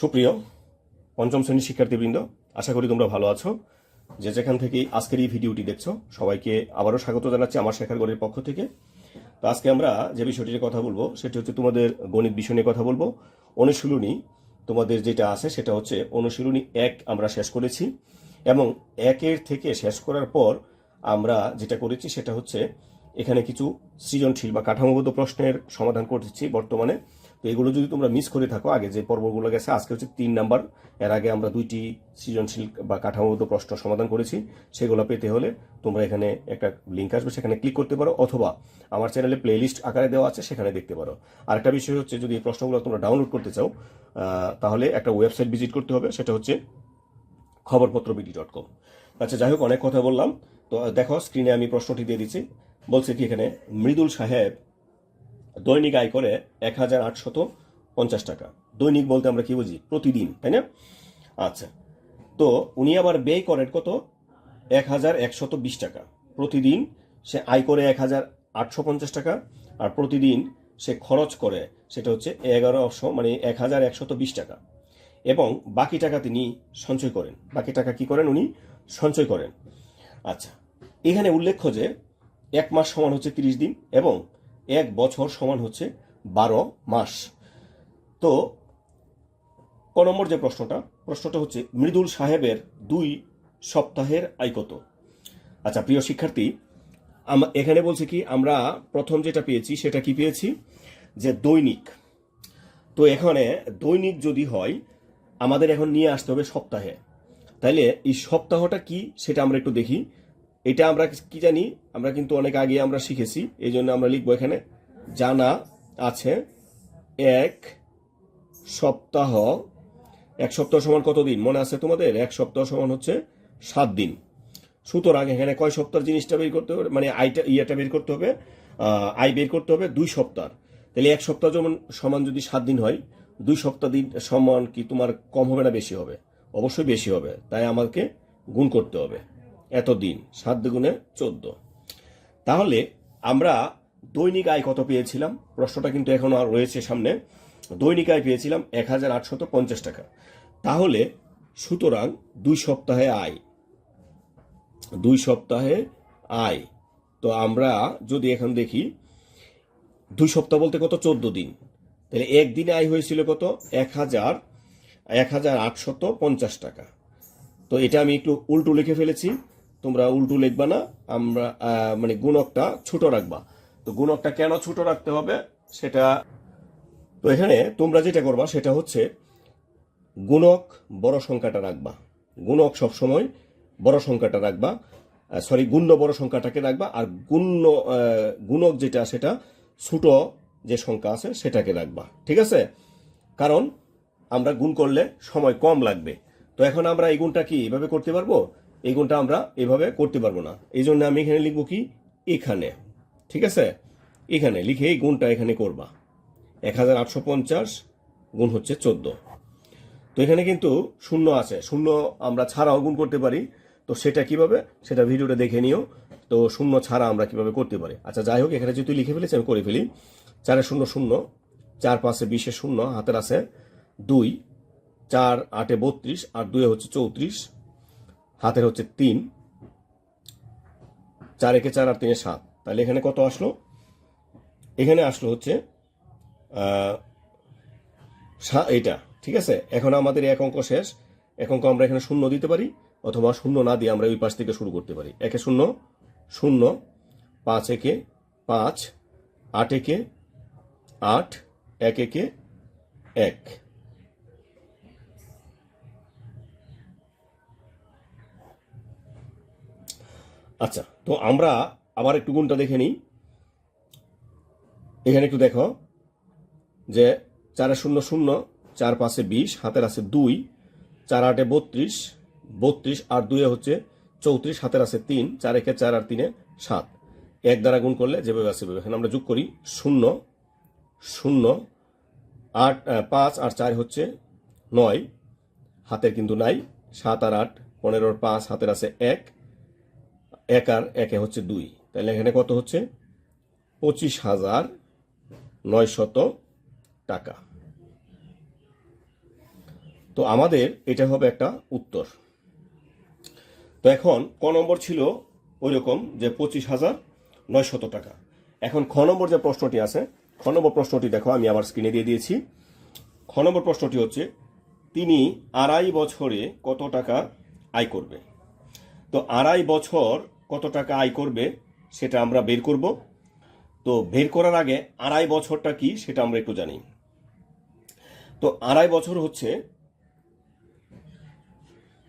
সুপ্রিয় পঞ্চম শ্রেণির শিক্ষার্থীবৃন্দ, আশা করি তোমরা ভালো আছো। যে যেখান থেকে আজকের এই ভিডিওটি দেখছ, সবাইকে আবারও স্বাগত জানাচ্ছি আমার শেখার গড়ের পক্ষ থেকে। তো আজকে আমরা যে বিষয়টি কথা বলব, সেটি হচ্ছে তোমাদের গণিত বিষয় নিয়ে কথা বলব। অনুশীলনী তোমাদের যেটা আছে, সেটা হচ্ছে অনুশীলনী এক আমরা শেষ করেছি এবং একের থেকে শেষ করার পর আমরা যেটা করেছি, সেটা হচ্ছে এখানে কিছু সৃজনশীল বা কাঠামোগত প্রশ্নের সমাধান করতেছি বর্তমানে। তো এগুলো যদি তোমরা মিস করে থাকো, আগে যে পর্বগুলো গেছে, আজকে হচ্ছে তিন নাম্বার এর আগে আমরা দুইটি সৃজনশীল বা কাঠামোগত প্রশ্ন সমাধান করেছি। সেগুলো পেতে হলে তোমরা এখানে একটা লিঙ্ক আসবে, সেখানে ক্লিক করতে পারো অথবা আমার চ্যানেলে প্লেলিস্ট আকারে দেওয়া আছে, সেখানে দেখতে পারো। আরেকটা বিষয় হচ্ছে, যদি এই প্রশ্নগুলো তোমরা ডাউনলোড করতে চাও তাহলে একটা ওয়েবসাইট ভিজিট করতে হবে, সেটা হচ্ছে খবরপত্র বিডি ডট কম আচ্ছা যাই হোক, অনেক কথা বললাম। তো, দেখো স্ক্রিনে আমি প্রশ্নটি দিয়ে দিচ্ছি। বলছে কি এখানে, মৃদুল সাহেব দৈনিক আয় করে এক হাজার আটশত পঞ্চাশ টাকা। দৈনিক বলতে আমরা কি বুঝি? প্রতিদিন, তাই না? আচ্ছা তো উনি আবার ব্যয় করেন কত? এক হাজার একশত বিশ টাকা। প্রতিদিন সে আয় করে এক হাজার আটশো পঞ্চাশ টাকা, আর প্রতিদিন সে খরচ করে সেটা হচ্ছে এগারোশো মানে এক হাজার একশত বিশ টাকা। এবং বাকি টাকা তিনি সঞ্চয় করেন। বাকি টাকা কি করেন উনি? সঞ্চয় করেন। আচ্ছা এখানে উল্লেখ্য যে এক মাস সমান হচ্ছে তিরিশ দিন, এবং এক বছর সমান হচ্ছে বারো মাস। তো ক নম্বর যে প্রশ্নটা প্রশ্নটা হচ্ছে, মৃদুল সাহেবের দুই সপ্তাহের আয় কত আচ্ছা প্রিয় শিক্ষার্থী এখানে বলছে কি, আমরা প্রথম যেটা পেয়েছি, সেটা কি পেয়েছি? যে দৈনিক। তো এখানে দৈনিক যদি হয়, আমাদের এখন নিয়ে আসতে হবে সপ্তাহে। তাইলে এই সপ্তাহটা কি, সেটা আমরা একটু দেখি। এটা আমরা কি জানি? আমরা কিন্তু অনেক আগে আমরা শিখেছি এই জন্য আমরা লিখব এখানে। জানা আছে এক সপ্তাহ। এক সপ্তাহ সমান কত দিন? মনে আছে তোমাদের? এক সপ্তাহ সমান হচ্ছে সাত দিন। সুতরাং এখানে কয় সপ্তাহ জিনিসটা বের করতে হবে? মানে আইটা, ইয়েটা বের করতে হবে আয় বের করতে হবে দুই সপ্তাহ। তাহলে এক সপ্তাহ যেমন সমান যদি সাত দিন হয়, দুই সপ্তাহ দিন সমান কি তোমার কম হবে না বেশি হবে? অবশ্যই বেশি হবে। তাই আমাকে গুণ করতে হবে। এত দিন সাত দুগুণে চোদ্দ। তাহলে আমরা দৈনিক আয় কত পেয়েছিলাম? প্রশ্নটা কিন্তু এখনও আর রয়েছে সামনে। দৈনিক আয় পেয়েছিলাম এক হাজার আটশত পঞ্চাশ টাকা। তাহলে সুতরাং দুই সপ্তাহে আয়। দুই সপ্তাহে আয়। তো আমরা যদি এখন দেখি, দুই সপ্তাহ বলতে কত? চোদ্দ দিন। তাহলে একদিনে আয় হয়েছিল কত? এক হাজার এক হাজার আটশত পঞ্চাশ টাকা। তো এটা আমি একটু উল্টো লিখে ফেলেছি। তোমরা উল্টো লিখবা না, আমরা মানে গুণকটা ছোট রাখবা। তো গুণকটা কেন ছোট রাখতে হবে সেটা, তো এখানে তোমরা যেটা করবা সেটা হচ্ছে গুণক বড় সংখ্যাটা রাখবা। গুণক সবসময় বড় সংখ্যাটা রাখবা সরি গুণ্য বড় সংখ্যাটাকে রাখবা, আর গুণ্য গুণক যেটা সেটা ছোট যে সংখ্যা আছে সেটাকে রাখবা। ঠিক আছে? কারণ আমরা গুণ করলে সময় কম লাগবে। তো এখন আমরা এই গুণটা কি, এভাবে করতে পারব? এই গুণটা আমরা এভাবে করতে পারব না। এই জন্য আমি এখানে লিখব কি? এখানে। ঠিক আছে? এখানে লিখে এই গুণটা এখানে করবা। এক হাজার আটশো পঞ্চাশ গুণ হচ্ছে চোদ্দ। তো এখানে কিন্তু শূন্য আছে। শূন্য আমরা ছাড়াও গুণ করতে পারি। তো সেটা কীভাবে? সেটা ভিডিওটা দেখে নিও। তো শূন্য ছাড়া আমরা কীভাবে করতে পারি? আচ্ছা যাই হোক, এখানে যেহেতু লিখে ফেলেছি, আমি করে ফেলি। চারে শূন্য শূন্য, চার পাঁচে বিশে শূন্য, হাতের আছে দুই, চার আটে বত্রিশ, আর দুয়ে হচ্ছে চৌত্রিশ। হাতের হচ্ছে তিন। চার একে চার আর তিনে সাত। তাহলে এখানে কত আসলো? এখানে আসলো হচ্ছে এইটা, ঠিক আছে? এখন আমাদের এক অঙ্ক শেষ। এক অঙ্ক আমরা এখানে শূন্য দিতে পারি, অথবা শূন্য না দিয়ে আমরা ওই পাশ থেকে শুরু করতে পারি। একে শূন্য শূন্য, পাঁচ একে পাঁচ, আট একে আট, এক একে এক। আচ্ছা তো আমরা আবার একটু গুণটা দেখে নিই। এখানে একটু দেখো যে চারে শূন্য শূন্য, চার পাঁচে বিশ, হাতের আছে দুই, চার আটে বত্রিশ বত্রিশ আর দুয়ে হচ্ছে চৌত্রিশ, হাতের আছে তিন, চার একে চার আর তিনে সাত। এক দ্বারা গুণ করলে যেভাবে আছে। এখানে আমরা যোগ করি শূন্য শূন্য, আট পাঁচ আর চার হচ্ছে নয়। হাতের কিন্তু নাই, সাত আর আট, পনেরোর পাঁচ, হাতের আছে এক এক আর একে হচ্ছে দুই। তাহলে এখানে কত হচ্ছে? পঁচিশ হাজার নয় শত টাকা। তো আমাদের এটা হবে একটা উত্তর। তো এখন ক নম্বর ছিল ওই রকম যে পঁচিশ হাজার নয়শত টাকা। এখন খ নম্বর যে প্রশ্নটি আছে, খ নম্বর প্রশ্নটি দেখো, আমি আমার স্ক্রিনে দিয়ে দিয়েছি। খ নম্বর প্রশ্নটি হচ্ছে, তিনি আড়াই বছরে কত টাকা আয় করবে? তো আড়াই বছর কত টাকা আয় করবে সেটা আমরা বের করব। তো বের করার আগে আড়াই বছরটা কি সেটা আমরা একটু জানি। তো আড়াই বছর হচ্ছে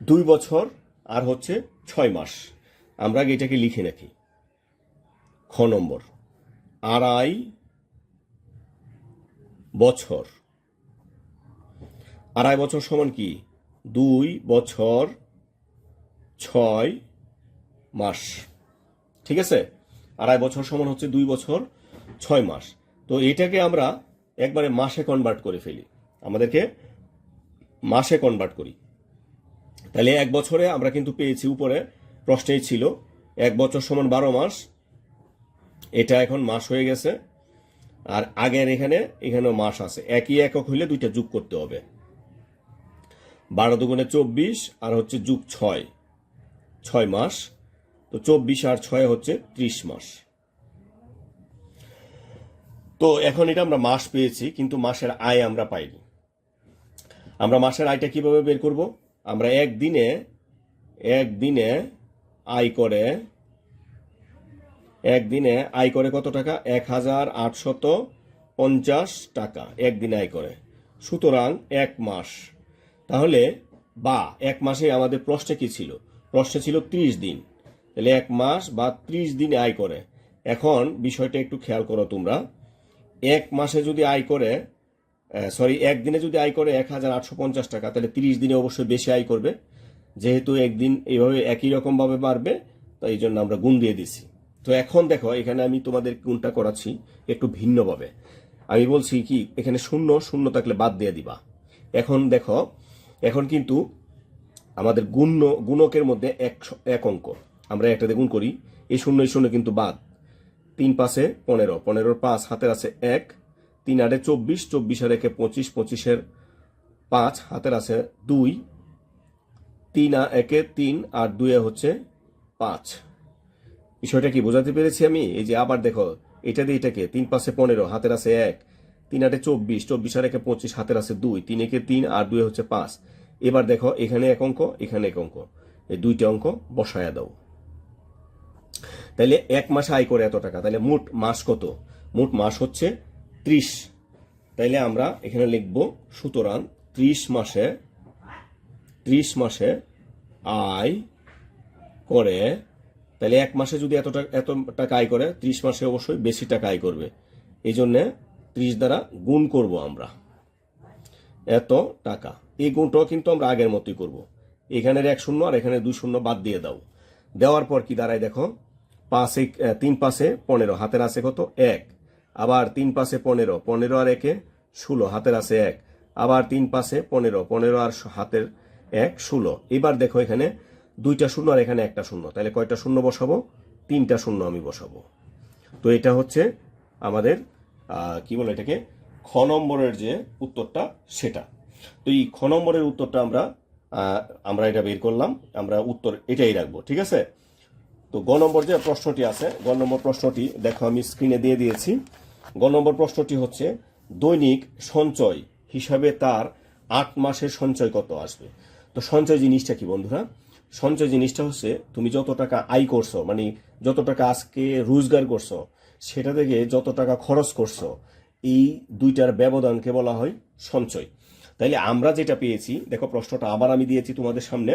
দুই বছর আর হচ্ছে ছয় মাস। আমরা আগে এটাকে লিখে রাখি। খ নম্বর, আড়াই বছর। আড়াই বছর সমান কি? দুই বছর ছয় মাস। ঠিক আছে? আড়াই বছর সমান হচ্ছে দুই বছর, ছয় মাস। তো এটাকে আমরা একবারে মাসে কনভার্ট করে ফেলি। আমাদেরকে মাসে কনভার্ট করি। তাহলে এক বছরে আমরা কিন্তু পেয়েছি উপরে, প্রশ্নেই ছিল, এক বছর সমান বারো মাস, এটা এখন মাস হয়ে গেছে। আর আগের এখানে, এখানেও মাস আছে। একই একক হইলে দুইটা যোগ করতে হবে। বারো দুগুণে চব্বিশ, আর হচ্ছে যুগ ছয়। ছয় মাস। তো চব্বিশ আর ছয় হচ্ছে ত্রিশ মাস। তো এখন এটা আমরা মাস পেয়েছি, কিন্তু মাসের আয় আমরা পাইনি। আমরা মাসের আয়টা কীভাবে বের করব? আমরা একদিনে একদিনে আয় করে, একদিনে আয় করে কত টাকা? এক হাজার আটশত পঞ্চাশ টাকা একদিনে আয় করে। সুতরাং এক মাস। তাহলে বা, এক মাসে আমাদের প্রশ্নে কি ছিল? প্রশ্নে ছিল ত্রিশ দিন। তাহলে এক মাস বা ত্রিশ দিনে আয় করে। এখন বিষয়টা একটু খেয়াল করো তোমরা। এক মাসে যদি আয় করে সরি একদিনে যদি আয় করে এক হাজার আটশো পঞ্চাশ টাকা, তাহলে তিরিশ দিনে অবশ্যই বেশি আয় করবে। যেহেতু একদিন এইভাবে একই রকমভাবে বাড়বে, তাই এই জন্য আমরা গুণ দিয়ে দিছি তো এখন দেখো, এখানে আমি তোমাদের গুণটা করাচ্ছি একটু ভিন্নভাবে। আমি বলছি কি, এখানে শূন্য শূন্য থাকলে বাদ দিয়ে দিবা। এখন দেখো, এখন কিন্তু আমাদের গুণ গুণকের মধ্যে এক এক অঙ্ক। আমরা একটাতে গুণ করি। এই শূন্য এই শূন্য কিন্তু বাদ। তিন পাশে পনেরো, পনেরোর পাঁচ, হাতের আছে এক, তিন আটে চব্বিশ চব্বিশ আর একে পঁচিশ, পঁচিশের পাঁচ, হাতের আছে দুই, তিন একে তিন, আর দুয়ে হচ্ছে পাঁচ। বিষয়টা কি বোঝাতে পেরেছি আমি? এই যে আবার দেখো, এটা দিয়ে এটাকে তিন পাশে পনেরো, হাতের আছে এক, তিন আটে চব্বিশ চব্বিশ আর একে পঁচিশ, হাতের আছে দুই, তিন একে তিন, আর দুয়ে হচ্ছে পাঁচ। এবার দেখো, এখানে এক অঙ্ক, এখানে এক অঙ্ক। এই দুইটা অঙ্ক বসায়া দাও। তাইলে এক মাসে আয় করে এত টাকা তাহলে মোট মাস কত? মোট মাস হচ্ছে ত্রিশ। তাইলে আমরা এখানে লিখব সুতরাং ত্রিশ মাসে ত্রিশ মাসে আয় করে তাহলে এক মাসে যদি এত এত টাকা আয় করে, ত্রিশ মাসে অবশ্যই বেশি টাকা আয় করবে। এই জন্যে ত্রিশ দ্বারা গুণ করব আমরা। এত টাকা। এই গুণটাও কিন্তু আমরা আগের মতোই করব। এখানের এক শূন্য আর এখানে দুই শূন্য বাদ দিয়ে দাও। দেওয়ার পর কি দাঁড়ায় দেখো? পাঁচে তিন পাশে পনেরো, হাতের আছে কত? এক। আবার তিন পাশে পনেরো পনেরো আর একে ষোলো, হাতের আছে এক। আবার তিন পাশে পনেরো পনেরো আর হাতের এক, ষোলো। এবার দেখো এখানে দুইটা শূন্য আর এখানে একটা শূন্য। তাহলে কয়টা শূন্য বসাবো? তিনটা শূন্য আমি বসাবো। তো এটা হচ্ছে আমাদের কি বলে এটাকে? খ নম্বরের যে উত্তরটা সেটা। তো এই খ নম্বরের উত্তরটা আমরা আমরা এটা বের করলাম। আমরা উত্তর এটাই রাখব, ঠিক আছে? তো গ নম্বর যে প্রশ্নটি আছে, গ নম্বর প্রশ্নটি দেখো আমি স্ক্রিনে দিয়ে দিয়েছি। গ নম্বর প্রশ্নটি হচ্ছে, দৈনিক সঞ্চয় হিসাবে তার আট মাসের সঞ্চয় কত আসবে? তো সঞ্চয় জিনিসটা কি বন্ধুরা? সঞ্চয় জিনিসটা হচ্ছে, তুমি যত টাকা আয় করছ মানে যত টাকা আজকে রোজগার করছ, সেটা থেকে যত টাকা খরচ করছ, এই দুইটার ব্যবধানকে বলা হয় সঞ্চয়। তাইলে আমরা যেটা পেয়েছি, দেখো প্রশ্নটা আবার আমি দিয়েছি তোমাদের সামনে,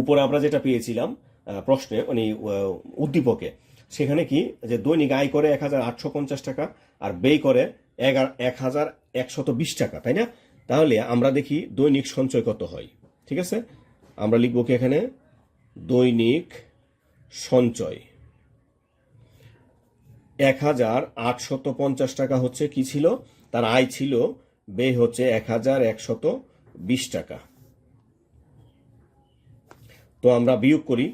উপরে আমরা যেটা পেয়েছিলাম প্রশ্নে মানে উদ্দীপকে, সেখানে কি যে দৈনিক আয় করে এক হাজার আটশো পঞ্চাশ টাকা আর ব্যয় করে এক হাজার একশত বিশ টাকা, তাই না? তাহলে আমরা দেখি দৈনিক সঞ্চয় কত হয়, ঠিক আছে? আমরা লিখব কি এখানে? দৈনিক সঞ্চয় এক হাজার আটশত পঞ্চাশ টাকা হচ্ছে কি ছিল? তার আয় ছিল, ব্যয় হচ্ছে এক হাজার একশত বিশ টাকা। তো আমরা বিয়োগ করি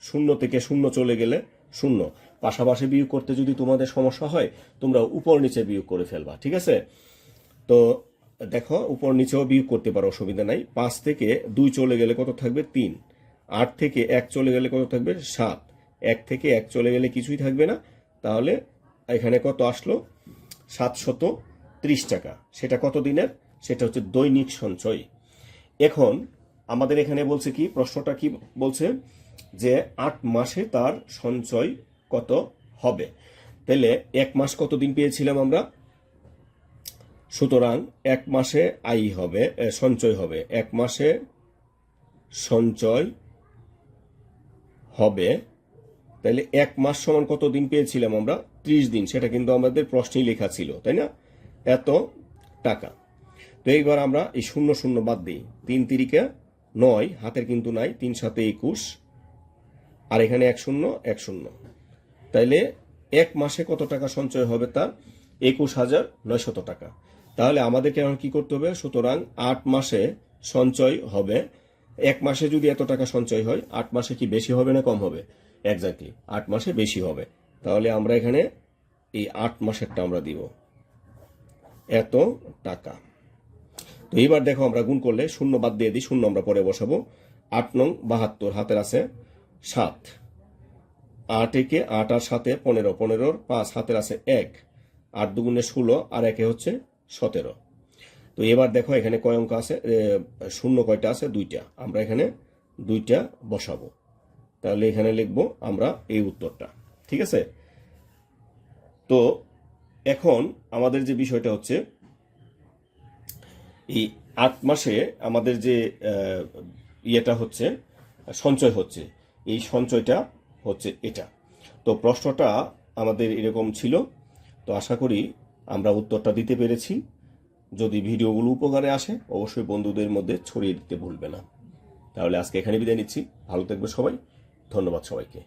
শূন্য থেকে শূন্য চলে গেলে শূন্য। পাশাপাশি বিয়োগ করতে যদি তোমাদের সমস্যা হয়, তোমরা উপর নিচে বিয়োগ করে ফেলবা, ঠিক আছে? তো দেখো, উপর নিচেও বিয়োগ করতে পারো, অসুবিধা নাই। পাঁচ থেকে দুই চলে গেলে কত থাকবে? তিন। আট থেকে এক চলে গেলে কত থাকবে? সাত। এক থেকে এক চলে গেলে কিছুই থাকবে না। তাহলে এখানে কত আসলো? সাতশত ত্রিশ টাকা। সেটা কত দিনের? সেটা হচ্ছে দৈনিক সঞ্চয়। এখন আমাদের এখানে বলছে কি? প্রশ্নটা কি বলছে? যে আট মাসে তার সঞ্চয় কত হবে। তাহলে এক মাস কত দিন পেয়েছিলাম আমরা? সুতরাং এক মাসে আই হবে সঞ্চয় হবে। এক মাসে সঞ্চয় হবে, তাহলে এক মাস সমান কত দিন পেয়েছিলাম আমরা? ত্রিশ দিন, সেটা কিন্তু আমাদের প্রশ্নেই লেখা ছিল, তাই না? এত টাকা। তো এইবার আমরা এই শূন্য শূন্য বাদ দিই। তিন তিরিকা নয়, হাতের কিন্তু নাই, তিন সাথে একুশ। আর এখানে এক শূন্য এক শূন্য। তাইলে এক মাসে কত টাকা সঞ্চয় হবে তার? একুশ হাজার নয়শত টাকা। তাহলে আমাদেরকে এখন কি করতে হবে? সুতরাং আট মাসে সঞ্চয় হবে। এক মাসে যদি এত টাকা সঞ্চয় হয়, আট মাসে কি বেশি হবে না কম হবে? এক্স্যাক্টলি আট মাসে বেশি হবে। তাহলে আমরা এখানে এই আট মাসেরটা আমরা দিব। এত টাকা। তো এইবার দেখো আমরা গুণ করলে শূন্য বাদ দিয়ে দিই, শূন্য আমরা পরে বসাবো। আট নং বাহাত্তর, হাতের আছে। সাত। আট একে আট আর সাতে পনেরো। পনেরোর পাঁচ হাতের আছে এক। আট দুগুণে ষোলো আর একে হচ্ছে সতেরো। তো এবার দেখো এখানে কয় অঙ্ক আছে? শূন্য কয়টা আছে? দুইটা। আমরা এখানে দুইটা বসাবো। তাহলে এখানে লিখব আমরা এই উত্তরটা। ঠিক আছে? তো এখন আমাদের যে বিষয়টা হচ্ছে, এই আট মাসে আমাদের যে ইয়েটা হচ্ছে, সঞ্চয় হচ্ছে। এই সঞ্চয়টা হচ্ছে এটা। তো প্রশ্নটা আমাদের এরকম ছিল। তো আশা করি আমরা উত্তরটা দিতে পেরেছি। যদি ভিডিওগুলো উপকারে আসে, অবশ্যই বন্ধুদের মধ্যে ছড়িয়ে দিতে ভুলবে না। তাহলে আজকে এখানে বিদায় নিচ্ছি। ভালো থাকবে সবাই। ধন্যবাদ সবাইকে।